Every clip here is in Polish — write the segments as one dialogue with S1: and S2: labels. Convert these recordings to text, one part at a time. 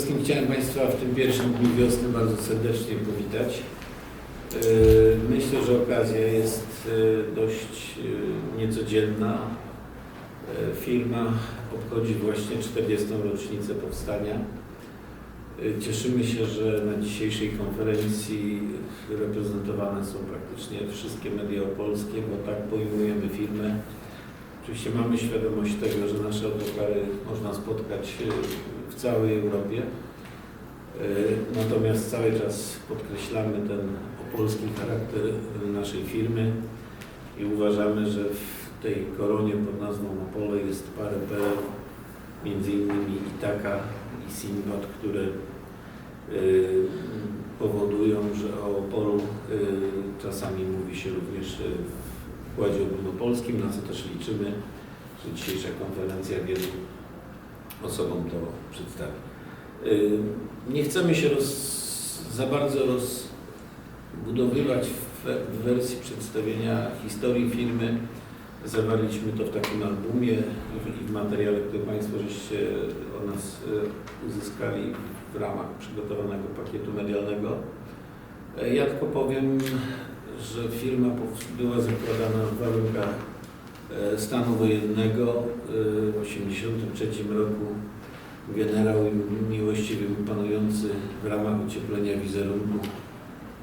S1: wszystkim chciałem Państwa w tym pierwszym dniu wiosny bardzo serdecznie powitać. Yy, Myślę, że okazja jest yy, dość yy, niecodzienna. Firma obchodzi właśnie 40. rocznicę powstania. Cieszymy się, że na dzisiejszej konferencji reprezentowane są praktycznie wszystkie media opolskie, bo tak pojmujemy firmę. Oczywiście mamy świadomość tego, że nasze autokary można spotkać w całej Europie. Yy, Natomiast cały czas podkreślamy ten opolski charakter naszej firmy i uważamy, że w tej koronie pod nazwą Opole jest parę pereł, między innymi Itaka i Sinbad, które yy, powodują, że o Opolu yy, czasami mówi się również w układzie ogólnopolskim, na co też liczymy, że dzisiejsza konferencja wielu osobom to przedstawi. Nie chcemy się roz, za bardzo rozbudowywać w, w wersji przedstawienia historii firmy. Zawarliśmy to w takim albumie i w materiale, który Państwo żeście o nas yy, uzyskali w ramach przygotowanego pakietu medialnego. Yy, Ja tylko powiem, że firma była zakładana w warunkach e, stanu wojennego. E, W 1983 roku generał miłościwie panujący w ramach ocieplenia wizerunku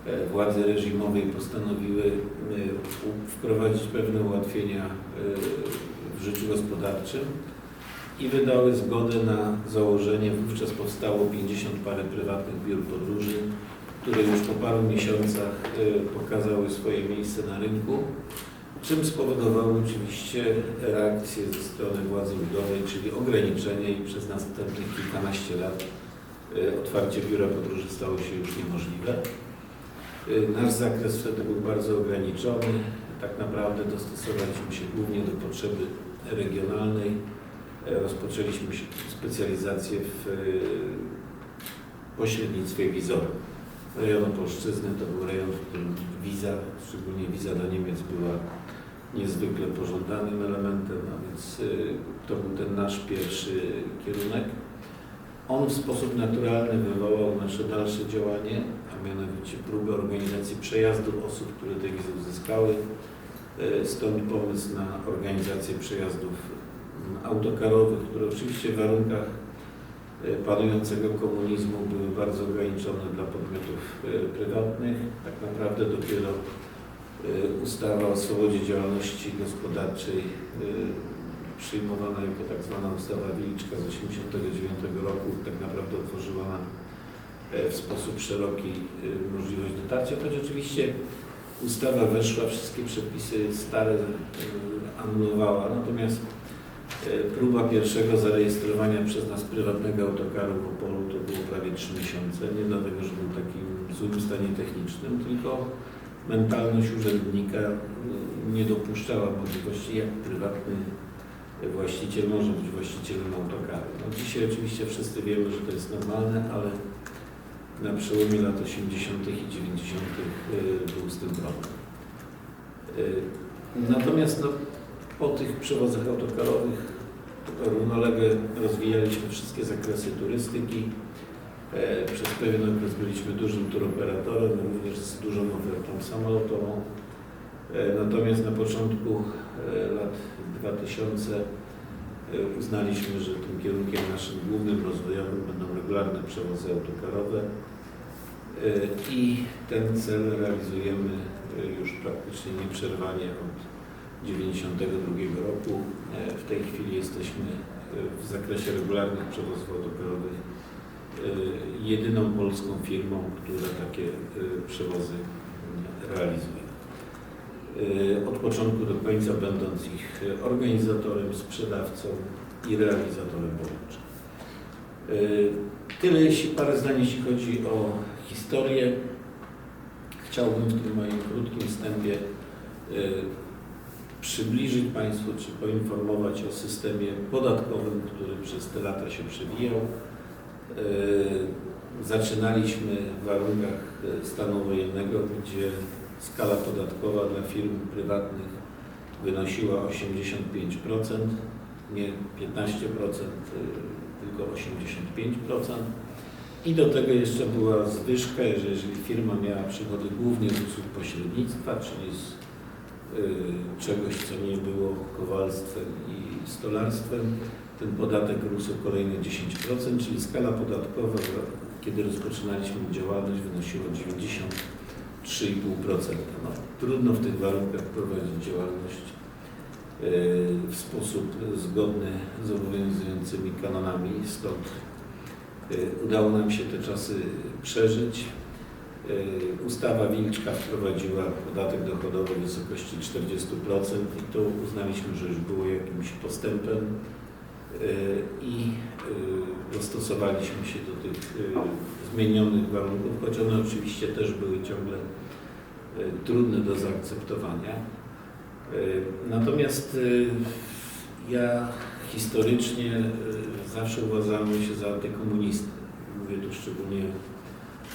S1: e, władzy reżimowej postanowiły e, wprowadzić pewne ułatwienia e, w życiu gospodarczym i wydały zgodę na założenie, wówczas powstało 50 parę prywatnych biur podróży, które już po paru miesiącach e, pokazały swoje miejsce na rynku, czym spowodowało oczywiście reakcję ze strony władzy ludowej, czyli ograniczenie i przez następnych kilkanaście lat e, otwarcie biura podróży stało się już niemożliwe. E, Nasz zakres wtedy był bardzo ograniczony. Tak naprawdę dostosowaliśmy się głównie do potrzeby regionalnej. E, Rozpoczęliśmy specjalizację w pośrednictwie wizorów. Rejon Opolszczyzny to był rejon, w którym wiza, szczególnie wiza do Niemiec była niezwykle pożądanym elementem, a więc y, to był ten nasz pierwszy kierunek. On w sposób naturalny wywołał nasze dalsze działanie, a mianowicie próbę organizacji przejazdu osób, które te wizy uzyskały. Y, Stąd pomysł na organizację przejazdów autokarowych, które oczywiście w warunkach e, panującego komunizmu były bardzo ograniczone dla podmiotów e, prywatnych. Tak naprawdę dopiero e, ustawa o swobodzie działalności gospodarczej e, przyjmowana jako tak zwana ustawa Wiliczka z 1989 roku tak naprawdę otworzyła nam e, w sposób szeroki e, możliwość dotarcia, choć oczywiście ustawa weszła, wszystkie przepisy stare anulowała, natomiast E, Próba pierwszego zarejestrowania przez nas prywatnego autokaru w Opolu to było prawie 3 miesiące. Nie dlatego, że był takim złym stanie technicznym, tylko mentalność urzędnika e, nie dopuszczała możliwości, jak prywatny właściciel może być właścicielem autokaru. No dzisiaj oczywiście wszyscy wiemy, że to jest normalne, ale na przełomie lat 80. i 90. e, był z tym problem. E, Natomiast no, po tych przewozach autokarowych równolegle rozwijaliśmy wszystkie zakresy turystyki. E, Przez pewien okres byliśmy dużym turoperatorem, również z dużą ofertą samolotową. E, Natomiast na początku e, lat 2000 e, uznaliśmy, że tym kierunkiem naszym głównym rozwojowym będą regularne przewozy autokarowe i ten cel realizujemy już praktycznie nieprzerwanie od 1992 roku. W tej chwili jesteśmy w zakresie regularnych przewozów autokarowych jedyną polską firmą, która takie e, przewozy realizuje. E, Od początku do końca będąc ich organizatorem, sprzedawcą i realizatorem połączeń. Tyle jeśli parę zdań, jeśli chodzi o historię. Chciałbym w tym moim krótkim wstępie przybliżyć Państwu, czy poinformować o systemie podatkowym, który przez te lata się przewijał. E, Zaczynaliśmy w warunkach e, stanu wojennego, gdzie skala podatkowa dla firm prywatnych wynosiła 85%, nie 15%, e, tylko 85%. I do tego jeszcze była zwyżka, że jeżeli firma miała przychody głównie z usług pośrednictwa, czyli z czegoś, co nie było kowalstwem i stolarstwem, ten podatek rósł o kolejne 10%, czyli skala podatkowa, kiedy rozpoczynaliśmy działalność, wynosiła 93,5%. No, trudno w tych warunkach prowadzić działalność y, w sposób zgodny z obowiązującymi kanonami, stąd y, udało nam się te czasy przeżyć. Y, Ustawa Wilczka wprowadziła podatek dochodowy w wysokości 40% i to uznaliśmy, że już było jakimś postępem i y, dostosowaliśmy się do tych y, zmienionych warunków, choć one oczywiście też były ciągle y, trudne do zaakceptowania. Y, Natomiast y, ja historycznie y, zawsze uważałem się za antykomunistę. Mówię tu szczególnie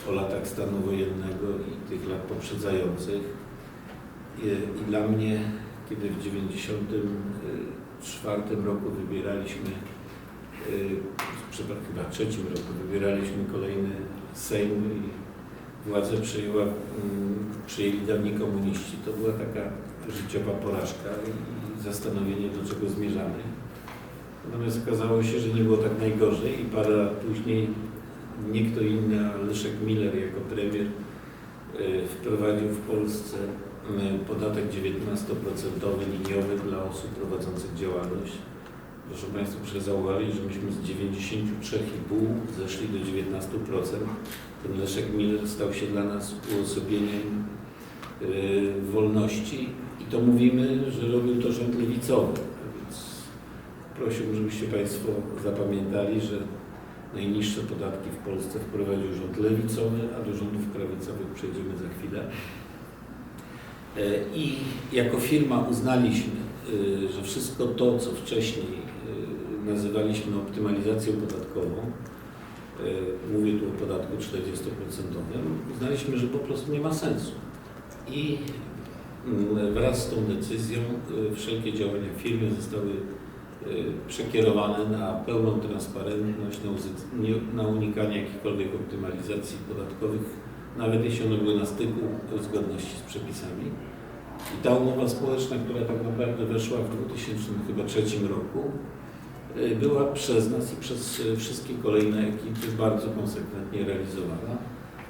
S1: o latach stanu wojennego i tych lat poprzedzających. I, dla mnie, kiedy w 1994 roku wybieraliśmy, y, przepraszam, chyba trzecim roku wybieraliśmy kolejny Sejm i władzę przejęła, mm, przejęli dawni komuniści, to była taka życiowa porażka i zastanowienie, do czego zmierzamy. Natomiast okazało się, że nie było tak najgorzej i parę lat później nie kto inny, a Leszek Miller jako premier y, wprowadził w Polsce podatek 19% liniowy dla osób prowadzących działalność. Proszę Państwa, proszę zauważyć, że myśmy z 93,5 zeszli do 19%. Ten Leszek Miller stał się dla nas uosobieniem y, wolności i to mówimy, że robił to rząd lewicowy. Więc prosiłbym, żebyście Państwo zapamiętali, że najniższe podatki w Polsce wprowadził rząd lewicowy, a do rządów prawicowych przejdziemy za chwilę. E, I jako firma uznaliśmy, y, że wszystko to, co wcześniej y, nazywaliśmy optymalizacją podatkową, mówię tu o podatku 40%, uznaliśmy, że po prostu nie ma sensu. I mm, wraz z tą decyzją wszelkie działania firmy zostały y, przekierowane na pełną transparentność, na unikanie jakichkolwiek optymalizacji podatkowych, nawet jeśli one były na styku zgodności z przepisami. I ta umowa społeczna, która tak naprawdę weszła w 2003 roku, y, była przez nas i przez y, wszystkie kolejne ekipy bardzo konsekwentnie realizowana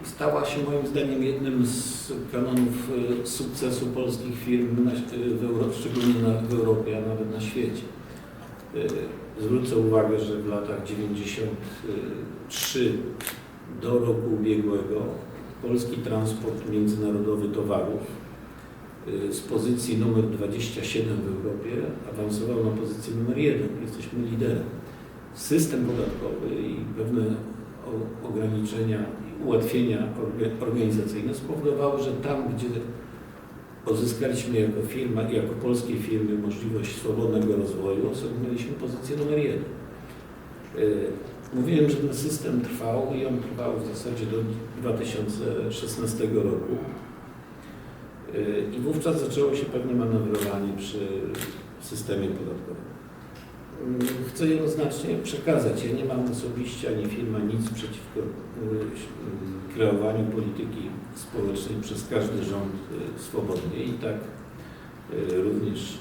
S1: i stała się moim zdaniem jednym z kanonów y, sukcesu polskich firm w Euro, szczególnie w Europie, a nawet na świecie. Zwrócę uwagę, że w latach 93 do roku ubiegłego Polski Transport Międzynarodowy Towarów y, z pozycji numer 27 w Europie awansował na pozycję numer 1. Jesteśmy liderem. System podatkowy i pewne ograniczenia i ułatwienia organizacyjne spowodowały, że tam, gdzie uzyskaliśmy jako firma, i jako polskie firmy możliwość swobodnego rozwoju, osiągnęliśmy pozycję numer 1. Mówiłem, że ten system trwał i on trwał w zasadzie do 2016 roku. Y, I wówczas zaczęło się pewne manewrowanie przy systemie podatkowym. Y, Chcę jednoznacznie przekazać, ja nie mam osobiście ani firma nic przeciwko y, kreowaniu polityki społecznej przez każdy rząd swobodnie i tak również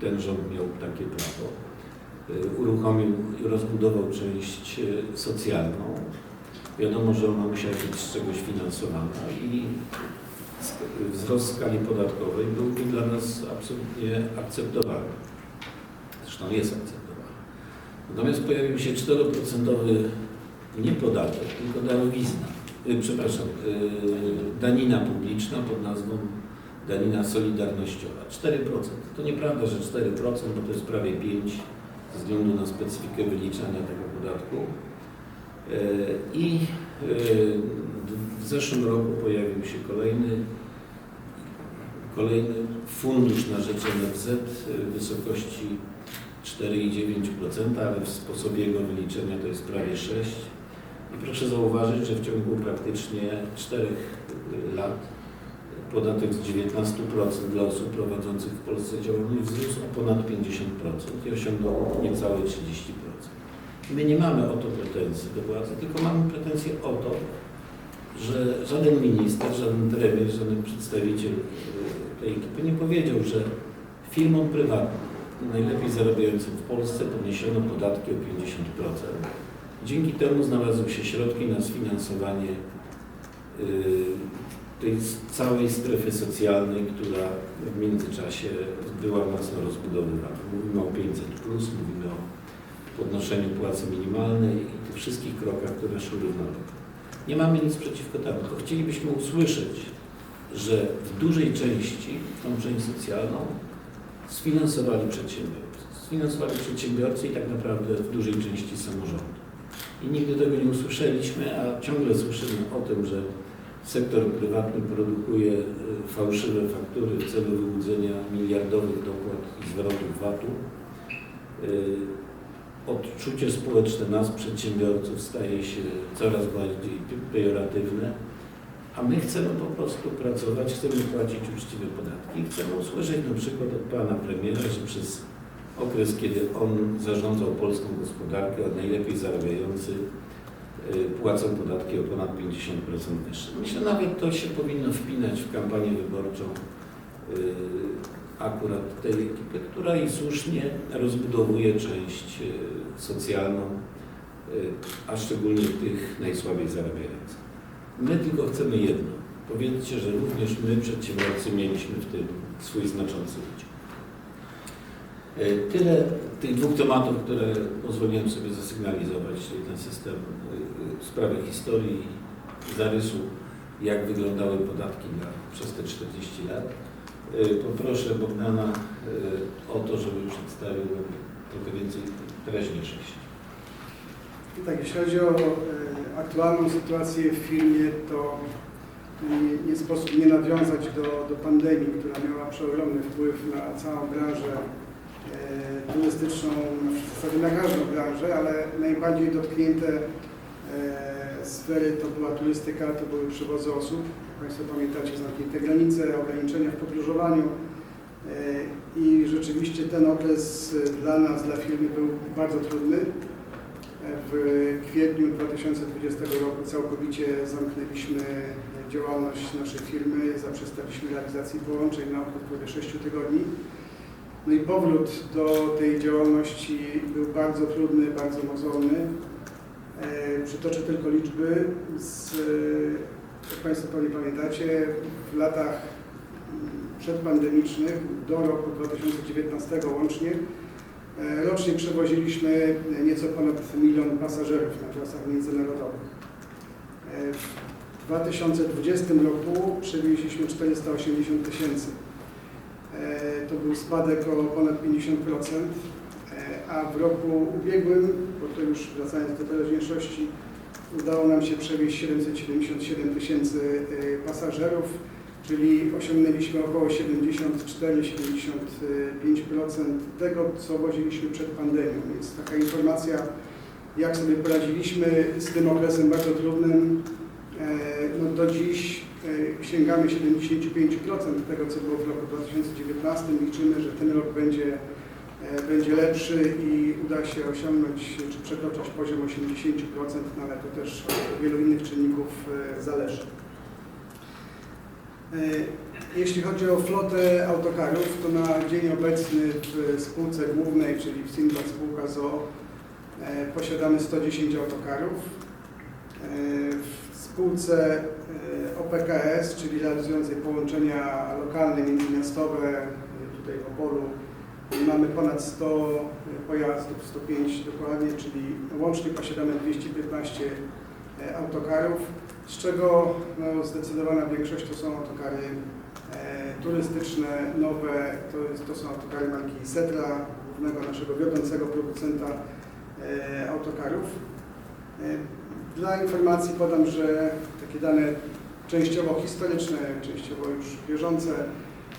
S1: ten rząd miał takie prawo. Y, Uruchomił i rozbudował część y, socjalną. Wiadomo, że ona musiała być z czegoś finansowana i wzrost skali podatkowej byłby dla nas absolutnie akceptowalny. Zresztą jest akceptowalny. Natomiast pojawił się 4% nie podatek, tylko darowizna y, przepraszam, danina publiczna pod nazwą danina solidarnościowa. 4%. To nieprawda, że 4%, bo to jest prawie 5% ze względu na specyfikę wyliczania tego podatku. Y, I y, w zeszłym roku pojawił się kolejny kolejny fundusz na rzecz NFZ w wysokości 4,9%, ale w sposobie jego wyliczenia to jest prawie 6%. I proszę zauważyć, że w ciągu praktycznie 4 lat podatek z 19% dla osób prowadzących w Polsce działalność wzrósł o ponad 50% i osiągnął niecałe 30%. My nie mamy o to pretensji do władzy, tylko mamy pretensje o to, że żaden minister, żaden premier, żaden przedstawiciel y, tej ekipy nie powiedział, że firmom prywatnym, najlepiej zarabiającym w Polsce, podniesiono podatki o 50%. Dzięki temu znalazły się środki na sfinansowanie y, tej całej strefy socjalnej, która w międzyczasie była mocno rozbudowywana. Mówimy o 500, mówimy o podnoszeniu płacy minimalnej i tych wszystkich krokach, które szły równolegle. Nie mamy nic przeciwko temu, tylko chcielibyśmy usłyszeć, że w dużej części tą część socjalną sfinansowali przedsiębiorcy. Sfinansowali przedsiębiorcy i tak naprawdę w dużej części samorządy. I nigdy tego nie usłyszeliśmy, a ciągle słyszymy o tym, że sektor prywatny produkuje y, fałszywe faktury w celu wyłudzenia miliardowych dopłat i zwrotów VAT-u. Y, Odczucie społeczne nas, przedsiębiorców, staje się coraz bardziej pejoratywne, a my chcemy po prostu pracować, chcemy płacić uczciwe podatki. Chcemy usłyszeć na przykład od pana premiera, że przez okres, kiedy on zarządzał polską gospodarkę, od najlepiej zarabiający płacą podatki o ponad 50% wyższe. Myślę, nawet to się powinno wpinać w kampanię wyborczą y, akurat tej ekipy, która i słusznie rozbudowuje część y, socjalną, y, a szczególnie tych najsłabiej zarabiających. My tylko chcemy jedno. Powiedzcie, że również my, przedsiębiorcy, mieliśmy w tym swój znaczący udział. Tyle tych dwóch tematów, które pozwoliłem sobie zasygnalizować, czyli ten system y, y, sprawy historii, zarysu, jak wyglądały podatki na, przez te 40 lat. Y, Poproszę Bogdana y, o to, żeby przedstawił trochę więcej teraźniejszości.
S2: Tak, jeśli chodzi o e, aktualną sytuację w firmie, to nie, nie sposób nie nawiązać do, do pandemii, która miała przeogromny wpływ na całą branżę turystyczną, w zasadzie na każdą branżę, ale najbardziej dotknięte sfery to była turystyka, to były przewozy osób. Jak Państwo pamiętacie, zamknięte granice, ograniczenia w podróżowaniu. E, I rzeczywiście ten okres e, dla nas, dla firmy był bardzo trudny. W kwietniu 2020 roku całkowicie zamknęliśmy działalność naszej firmy, zaprzestaliśmy realizacji połączeń na okres prawie 6 tygodni. No i powrót do tej działalności był bardzo trudny, bardzo mozolny. E, Przytoczę tylko liczby. Z, e, jak Państwo pewnie pamiętacie, w latach mm, przedpandemicznych do roku 2019 łącznie E, Rocznie przewoziliśmy nieco ponad milion pasażerów na trasach międzynarodowych. W 2020 roku przewieźliśmy 480 tysięcy. To był spadek o ponad 50%, E, a w roku ubiegłym, to już wracając do teraźniejszości, udało nam się przewieźć 777 tysięcy e, pasażerów, czyli osiągnęliśmy około 74-75% tego, co woziliśmy przed pandemią. Więc taka informacja, jak sobie poradziliśmy z tym okresem bardzo trudnym. E, No do dziś e, sięgamy 75% tego, co było w roku 2019. Liczymy, że ten rok będzie, będzie lepszy i uda się osiągnąć czy przekroczyć poziom 80%, no ale to też od wielu innych czynników e, zależy. E, Jeśli chodzi o flotę autokarów, to na dzień obecny w spółce głównej, czyli w Sinbad spółka ZOO, e, posiadamy 110 autokarów. E, W spółce e, OPKS, czyli realizującej połączenia lokalne, międzymiastowe, e, tutaj w Opolu, mamy ponad 100 pojazdów, 105 dokładnie, czyli łącznie posiadamy 215 e, autokarów z czego no, zdecydowana większość to są autokary e, turystyczne, nowe, to, jest, to są autokary marki Setra, głównego naszego wiodącego producenta e, autokarów. Dla informacji podam, że takie dane częściowo historyczne, częściowo już bieżące,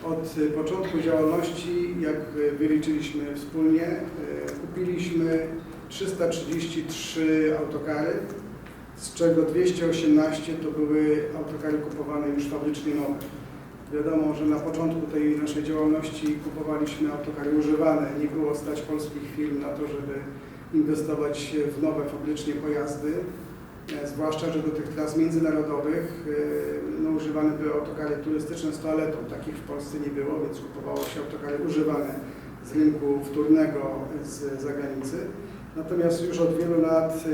S2: od e, początku działalności, jak e, wyliczyliśmy wspólnie, e, kupiliśmy 333 autokary, z czego 218 to były autokary kupowane już fabrycznie nowe. Wiadomo, że na początku tej naszej działalności kupowaliśmy autokary używane. Nie było stać polskich firm na to, żeby inwestować w nowe fabrycznie pojazdy, zwłaszcza, że do tych tras międzynarodowych e, no, używane były autokary turystyczne z toaletą. Takich w Polsce nie było, więc kupowało się autokary używane z rynku wtórnego z zagranicy. Natomiast już od wielu lat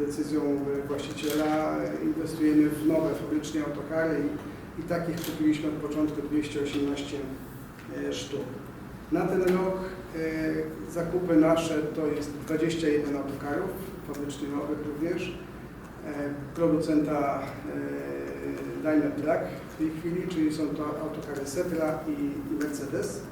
S2: e, decyzją właściciela inwestujemy w nowe fabrycznie autokary i, i takich kupiliśmy od początku 218 e, sztuk. Na ten rok e, zakupy nasze to jest 21 autokarów, fabrycznie nowych również, e, producenta e, Daimler Truck w tej chwili, czyli są to autokary Setra i, Mercedes.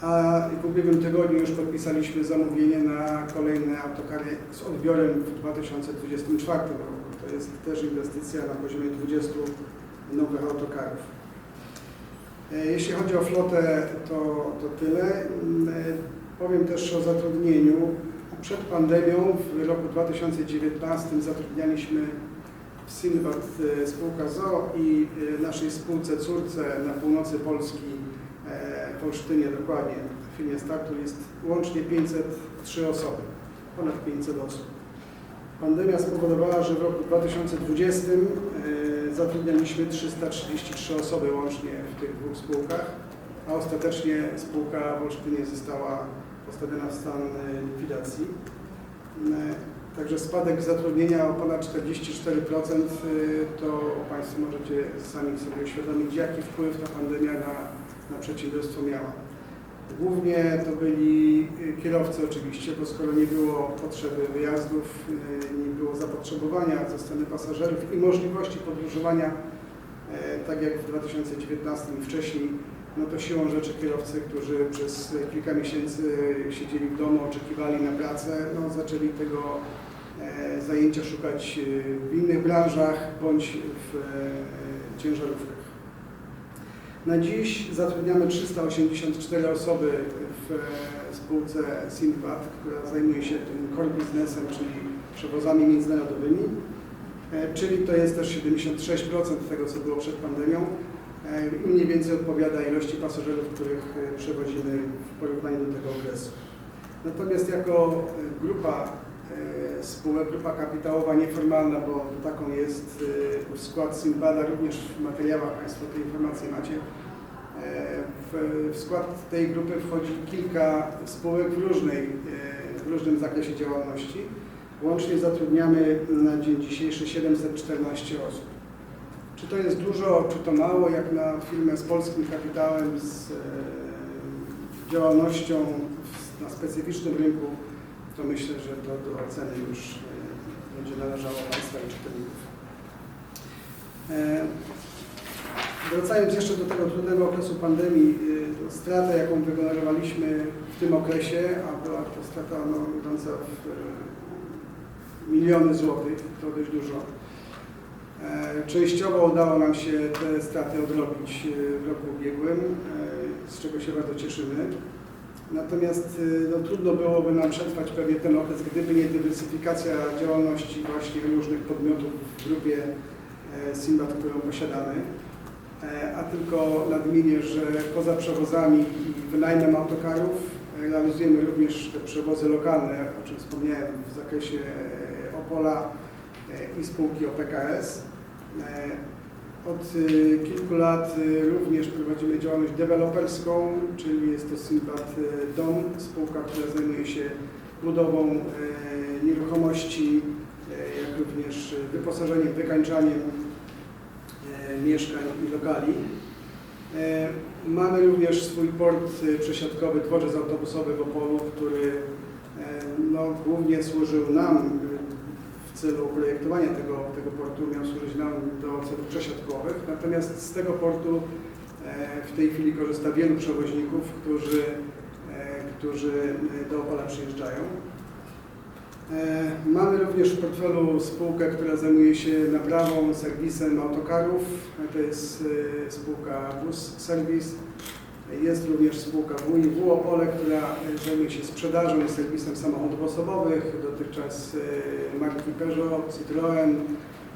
S2: A w ubiegłym tygodniu już podpisaliśmy zamówienie na kolejne autokary z odbiorem w 2024 roku. To jest też inwestycja na poziomie 20 nowych autokarów. E, Jeśli chodzi o flotę, to, to tyle. E, Powiem też o zatrudnieniu. Przed pandemią w roku 2019 zatrudnialiśmy w Sinbad e, spółka ZO i e, naszej spółce córce na północy Polski, e, w Olsztynie dokładnie, w firmie Startur jest łącznie 503 osoby, ponad 500 osób. Pandemia spowodowała, że w roku 2020 e, zatrudnialiśmy 333 osoby łącznie w tych dwóch spółkach, a ostatecznie spółka w Olsztynie została postawiona w stan e, likwidacji. E, Także spadek zatrudnienia o ponad 44% e, to Państwo możecie sami sobie uświadomić, jaki wpływ ta pandemia na, na przedsiębiorstwo miała. Głównie to byli kierowcy oczywiście, bo skoro nie było potrzeby wyjazdów, nie było zapotrzebowania ze strony pasażerów i możliwości podróżowania, tak jak w 2019 i wcześniej, no to siłą rzeczy kierowcy, którzy przez kilka miesięcy siedzieli w domu, oczekiwali na pracę, no zaczęli tego e, zajęcia szukać y, w innych branżach bądź w e, ciężarówkach. Na dziś zatrudniamy 384 osoby w e, spółce Sinbad, która zajmuje się tym core biznesem, czyli przewozami międzynarodowymi, E, czyli to jest też 76% tego, co było przed pandemią. E, Mniej więcej odpowiada ilości pasażerów, których e, przewozimy w porównaniu do tego okresu. Natomiast jako e, grupa spółek, grupa kapitałowa nieformalna, bo taką jest e, skład Sinbada, również w materiałach Państwo te informacje macie. W, w skład tej grupy wchodzi kilka spółek w, różnej, w różnym zakresie działalności. Łącznie zatrudniamy na dzień dzisiejszy 714 osób. Czy to jest dużo, czy to mało, jak na firmę z polskim kapitałem, z e, działalnością na specyficznym rynku, to myślę, że to do oceny już e, będzie należało Państwa i czytelników. E, Wracając jeszcze do tego trudnego okresu pandemii, to stratę, jaką wygenerowaliśmy w tym okresie, a była to strata no, idąca w y, miliony złotych, to dość dużo. E, Częściowo udało nam się te straty odrobić y, w roku ubiegłym, e, z czego się bardzo cieszymy. Natomiast no, trudno byłoby nam przetrwać pewnie ten okres, gdyby nie dywersyfikacja działalności właśnie różnych podmiotów w grupie e, Simbat, którą posiadamy. E, A tylko nadmienię, że poza przewozami i wynajmem autokarów e, realizujemy również te przewozy lokalne, o czym wspomniałem w zakresie e, Opola e, i spółki OPKS. E, Od y, kilku lat y, również prowadzimy działalność deweloperską, czyli jest to Simpat y, Dom, spółka, która zajmuje się budową e, nieruchomości, e, jak również wyposażeniem, wykańczaniem e, mieszkań i lokali. E, Mamy również swój port e, przesiadkowy, dworzec autobusowy w Opolu, który e, no, głównie służył nam e, w celu projektowania tego, tego portu, miał służyć nam do celów przesiadkowych. Natomiast z tego portu e, w tej chwili korzysta wielu przewoźników, którzy, e, którzy e, do Opola przyjeżdżają. Mamy również w portfelu spółkę, która zajmuje się naprawą, serwisem autokarów. To jest spółka Bus Service. Jest również spółka WIW Opole, która zajmuje się sprzedażą i serwisem samochodów osobowych. Dotychczas e, marki Peugeot, Citroën,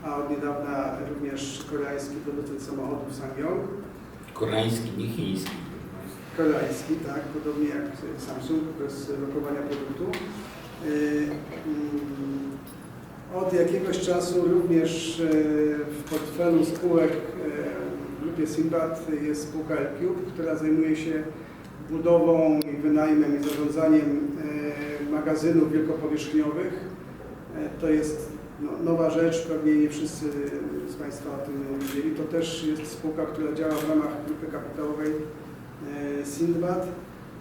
S2: a od niedawna również koreański producent samochodów Sangyong.
S1: Koreański, nie chiński.
S2: koreański, tak, podobnie jak Samsung, bez lokowania produktu. E, mm, Od jakiegoś czasu również e, w portfelu spółek grupie Sinbad jest spółka L-Cube, która zajmuje się budową i wynajmem i zarządzaniem e, magazynów wielkopowierzchniowych. E, To jest no, nowa rzecz, pewnie nie wszyscy z Państwa o tym wiedzieli. To też jest spółka, która działa w ramach grupy kapitałowej e, Sindbad.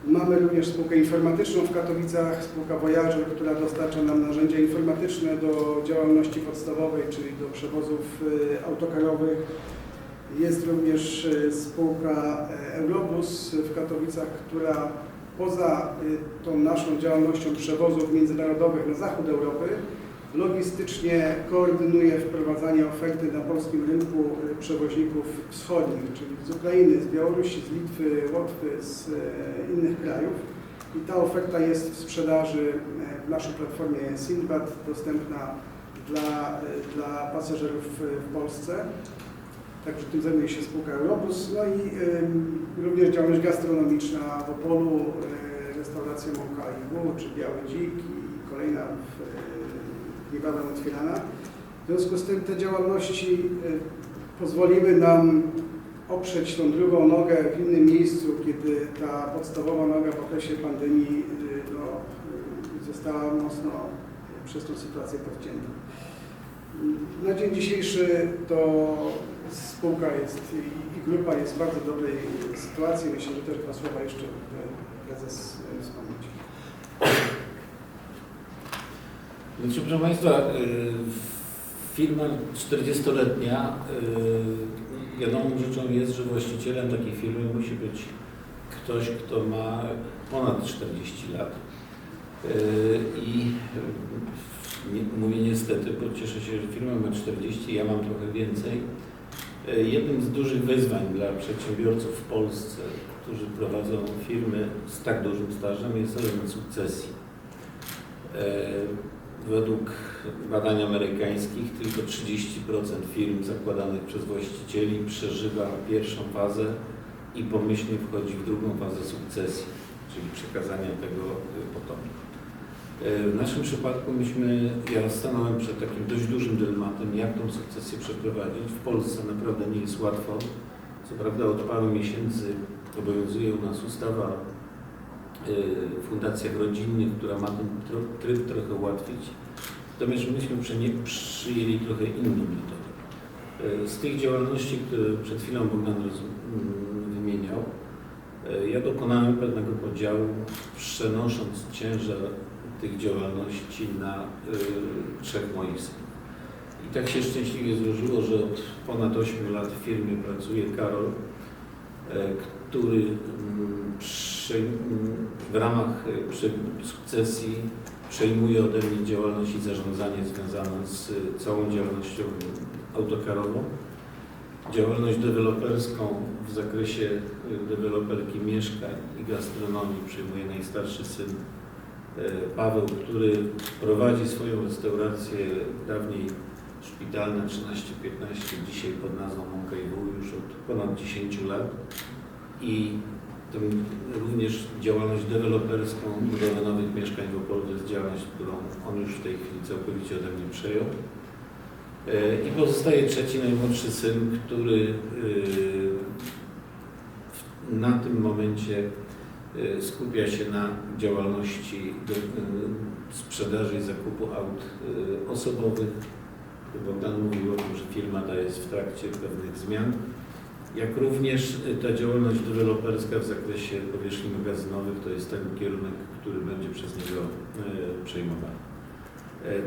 S2: Mamy również spółkę informatyczną w Katowicach, spółka Voyager, która dostarcza nam narzędzia informatyczne do działalności podstawowej, czyli do przewozów autokarowych. Jest również e, spółka e, Eurobus w Katowicach, która poza e, tą naszą działalnością przewozów międzynarodowych na zachód Europy logistycznie koordynuje wprowadzanie oferty na polskim rynku przewoźników wschodnich, czyli z Ukrainy, z Białorusi, z Litwy, Łotwy, z innych krajów. I ta oferta jest w sprzedaży w naszej platformie Sindbad, dostępna dla, dla pasażerów w Polsce. Także tym zajmuje się spółka Eurobus. No i ym, również działalność gastronomiczna w Opolu, y, restauracja Mąka i Wół, czy Biały Dzik i kolejna w, y, niebawem otwierana. W związku z tym te działalności y, pozwoliły nam oprzeć tą drugą nogę w innym miejscu, kiedy ta podstawowa noga w okresie pandemii y, no, y, została mocno przez tą sytuację podcięta. Na dzień dzisiejszy to spółka jest i- i grupa jest w bardzo dobrej sytuacji. Myślę, że też dwa słowa jeszcze e, prezes e, wspomnieć.
S1: Znaczy, proszę Państwa, y, firma 40-letnia, y, wiadomą rzeczą jest, że właścicielem takiej firmy musi być ktoś, kto ma ponad 40 lat. I mówię niestety, bo cieszę się, że firma ma 40, ja mam trochę więcej. Y, Jednym z dużych wyzwań dla przedsiębiorców w Polsce, którzy prowadzą firmy z tak dużym stażem, jest element sukcesji. Y, Według badań amerykańskich tylko 30% firm zakładanych przez właścicieli przeżywa pierwszą fazę i pomyślnie wchodzi w drugą fazę sukcesji, czyli przekazania tego y, potomkom. Y, W naszym przypadku myśmy, ja stanąłem przed takim dość dużym dylematem, jak tą sukcesję przeprowadzić. W Polsce naprawdę nie jest łatwo. Co prawda od paru miesięcy obowiązuje u nas ustawa w fundacjach rodzinnych, która ma ten tryb trochę ułatwić. Natomiast myśmy przyjęli trochę inną metodę. Y, Z tych działalności, które przed chwilą Bogdan mm, wymieniał, ja dokonałem pewnego podziału, przenosząc ciężar tych działalności na y, trzech moich. I tak się szczęśliwie złożyło, że od ponad 8 lat w firmie pracuje Karol, e, który mm, przy, w ramach e, sukcesji przejmuje ode mnie działalność i zarządzanie związane z e, całą działalnością autokarową. Działalność deweloperską w zakresie deweloperki mieszkań i gastronomii przejmuje najstarszy syn Paweł, który prowadzi swoją restaurację dawniej szpitalna 13-15, dzisiaj pod nazwą Wół już od ponad 10 lat i tym również działalność deweloperską, budowę nowych mieszkań w Opolu jest działalność, którą on już w tej chwili całkowicie ode mnie przejął. E, I pozostaje trzeci, najmłodszy syn, który e, na tym momencie e, skupia się na działalności e, sprzedaży i zakupu aut e, osobowych. Bogdan mówił o tym, że firma ta jest w trakcie pewnych zmian jak również y, ta działalność deweloperska w zakresie powierzchni magazynowych to jest ten kierunek, który będzie przez niego y, przejmowany.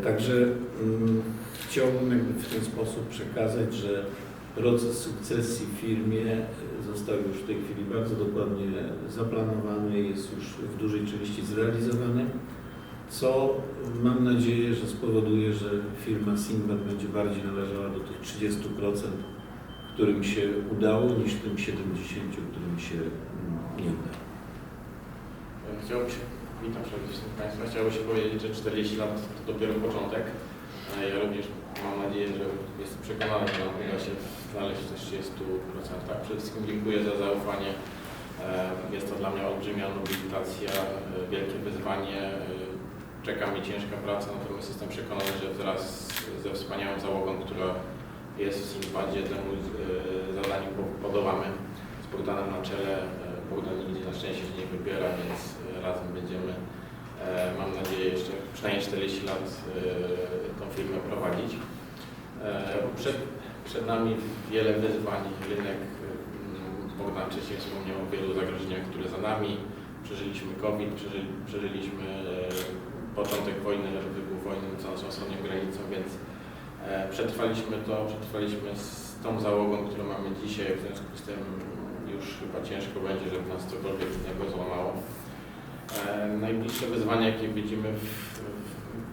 S1: Także mm, chciałbym jakby w ten sposób przekazać, że proces sukcesji w firmie y, został już w tej chwili bardzo dokładnie zaplanowany, jest już w dużej części zrealizowany, co mam nadzieję, że spowoduje, że firma Sinbad będzie bardziej należała do tych 30%, którym się udało, niż tym 70, którym się mm, nie udało.
S3: Chciałoby się, witam serdecznie Państwa, chciałoby się powiedzieć, że 40 lat to dopiero początek. E, Ja również mam nadzieję, że jestem przekonany, że uda się znaleźć te 30%. Przede wszystkim dziękuję za zaufanie Jest to dla mnie olbrzymia nobilitacja, e, wielkie wyzwanie. e, Czeka mnie ciężka praca, natomiast jestem przekonany, że wraz ze wspaniałą załogą, która jest w Sinbadzie, temu e, zadaniu po- podołamy z Bogdanem na czele. E, Bogdan nigdzie na szczęście się nie wybiera, więc e, razem będziemy, e, mam nadzieję, jeszcze przynajmniej 40 lat e, tą firmę prowadzić. E, Przed, przed nami wiele wyzwań, rynek, mm, Bogdan wcześniej wspomniał o wielu zagrożeniach, które za nami. Przeżyliśmy COVID, przeży, przeżyliśmy e, początek wojny, wybuch wojny całą wschodnią granicą, więc e, przetrwaliśmy to, przetrwaliśmy z tą załogą, którą mamy dzisiaj, w związku z tym już chyba ciężko będzie, żeby nas cokolwiek innego złamało. E, Najbliższe wyzwania, jakie widzimy w,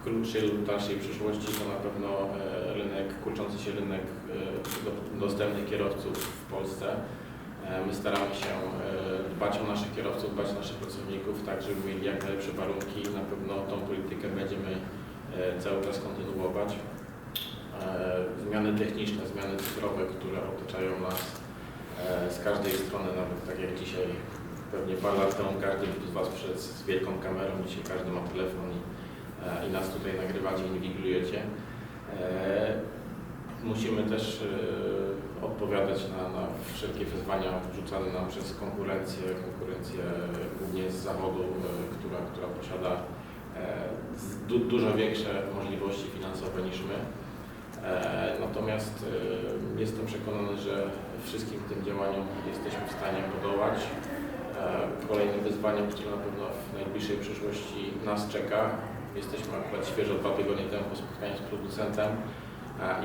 S3: krótszej lub dalszej przyszłości, to na pewno e, rynek, kurczący się rynek e, do- dostępnych kierowców w Polsce. My staramy się dbać o naszych kierowców, dbać o naszych pracowników, tak żeby mieli jak najlepsze warunki na pewno tą politykę będziemy cały czas kontynuować. Zmiany techniczne, zmiany cyfrowe, które otaczają nas z każdej strony, nawet tak jak dzisiaj, pewnie parę lat temu każdy z Was przed z wielką kamerą, dzisiaj każdy ma telefon i, e, i nas tutaj nagrywacie, inwigilujecie. E, Musimy też e, odpowiadać na, na wszelkie wyzwania wrzucane nam przez konkurencję, konkurencję głównie z zachodu, która, która posiada du, dużo większe możliwości finansowe niż my. Natomiast jestem przekonany, że wszystkim tym działaniom jesteśmy w stanie podołać. E, Kolejnym wyzwaniem, które na pewno w najbliższej przyszłości nas czeka, jesteśmy akurat świeżo dwa tygodnie temu po spotkaniu z producentem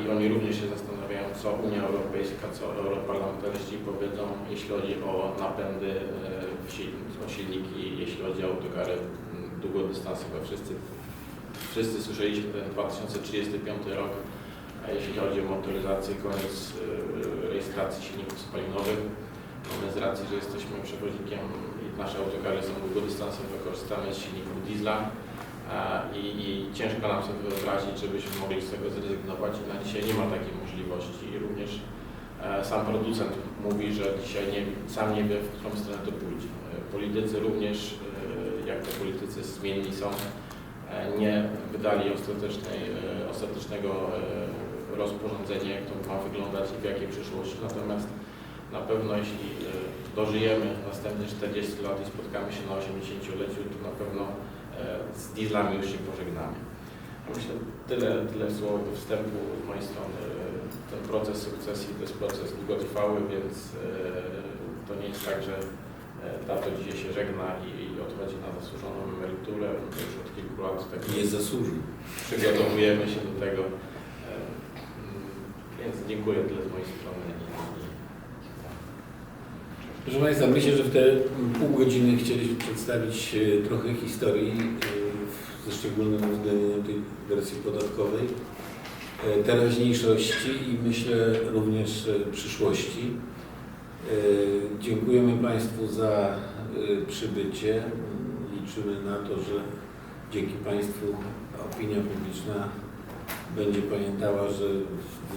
S3: i oni również się zastanawiają, co Unia Europejska, co europarlamentarzyści powiedzą, jeśli chodzi o napędy, e, o silniki, jeśli chodzi o autokary długodystansowe. Wszyscy, wszyscy słyszeliśmy ten 2035 rok, jeśli chodzi o motoryzację, koniec e, rejestracji silników spalinowych. Z racji, że jesteśmy przewoźnikiem i nasze autokary są długodystansowe, korzystamy z silników diesla a, i, i ciężko nam sobie wyobrazić, żebyśmy mogli z tego zrezygnować na dzisiaj nie ma takiej możliwości. I również e, sam producent mówi, że dzisiaj nie, sam nie wie, w którą stronę to pójdzie. E, Politycy również, e, jak to politycy zmienni są, e, nie wydali e, ostatecznego e, rozporządzenia, jak to ma wyglądać i w jakiej przyszłości. Natomiast na pewno jeśli e, dożyjemy następne 40 lat i spotkamy się na 80-leciu, to na pewno e, z dieslami już się pożegnamy. Myślę, tyle, tyle słów do wstępu z mojej strony. E, Ten proces sukcesji to jest proces długotrwały, więc e, to nie jest tak, że tato dzisiaj się żegna i, odchodzi na zasłużoną emeryturę. Już od kilku lat tak
S1: Nie zasłużył.
S3: przygotowujemy się do tego. Więc dziękuję tyle z mojej strony.
S1: Proszę Państwa, myślę, że w te pół godziny chcieliśmy przedstawić e, trochę historii, e, ze szczególnym uwzględnieniem tej wersji podatkowej, e, teraźniejszości i myślę również przyszłości. Dziękujemy Państwu za przybycie. Liczymy na to, że dzięki Państwu opinia publiczna będzie pamiętała, że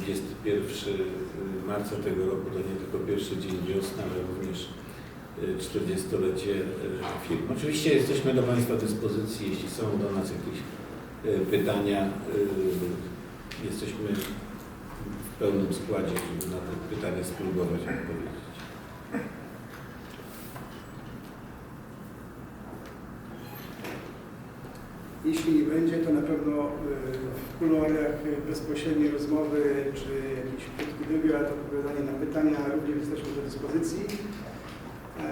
S1: 21 marca tego roku to nie tylko pierwszy dzień wiosny, ale również y, 40-lecie y, firmy. Oczywiście jesteśmy do Państwa dyspozycji, jeśli są do nas jakieś y, pytania. y, Jesteśmy w pełnym składzie, żeby na te pytania spróbować odpowiedzieć.
S2: Jeśli nie będzie, to na pewno y, w kuluarach y, bezpośredniej rozmowy czy jakiś krótki wywiad, odpowiadanie na pytania również jesteśmy do dyspozycji. E,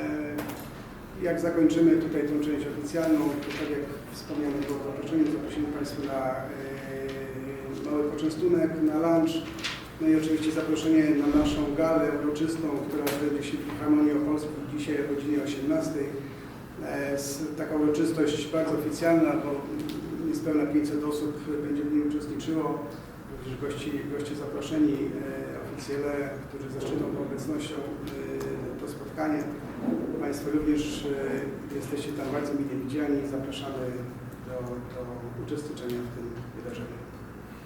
S2: Jak zakończymy tutaj tą część oficjalną, to tak jak wspomniane było w zaproszeniu, zaprosimy Państwa na e, mały poczęstunek, na lunch, no i oczywiście zaproszenie na naszą galę uroczystą, która odbędzie się w Filharmonii Opolskiej dzisiaj o godzinie 18. E, Taka uroczystość bardzo oficjalna, bo niespełna 500 osób będzie w niej uczestniczyło. Również gości, goście zaproszeni, e, oficjele, którzy zaszczycą tą obecnością e, to spotkanie. Państwo również jesteście tam bardzo mile widziani. Zapraszamy do, do uczestniczenia w tym.